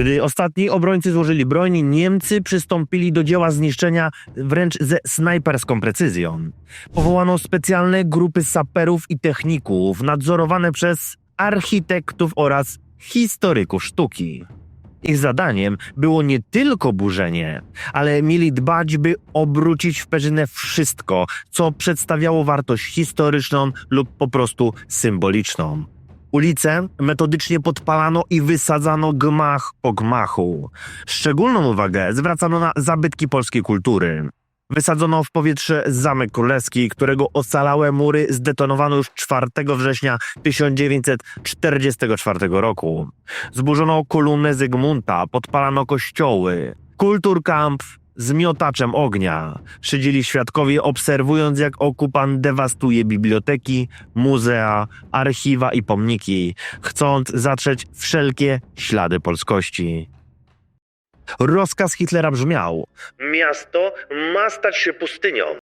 Gdy ostatni obrońcy złożyli broń, Niemcy przystąpili do dzieła zniszczenia wręcz ze snajperską precyzją. Powołano specjalne grupy saperów i techników, nadzorowane przez architektów oraz historyków sztuki. Ich zadaniem było nie tylko burzenie, ale mieli dbać, by obrócić w perzynę wszystko, co przedstawiało wartość historyczną lub po prostu symboliczną. Ulice metodycznie podpalano i wysadzano gmach po gmachu. Szczególną uwagę zwracano na zabytki polskiej kultury. Wysadzono w powietrze Zamek Królewski, którego ocalałe mury zdetonowano już 4 września 1944 roku. Zburzono kolumnę Zygmunta, podpalano kościoły. Kulturkamp z miotaczem ognia. Szydzili świadkowie, obserwując jak okupant dewastuje biblioteki, muzea, archiwa i pomniki, chcąc zatrzeć wszelkie ślady polskości. Rozkaz Hitlera brzmiał: Miasto ma stać się pustynią.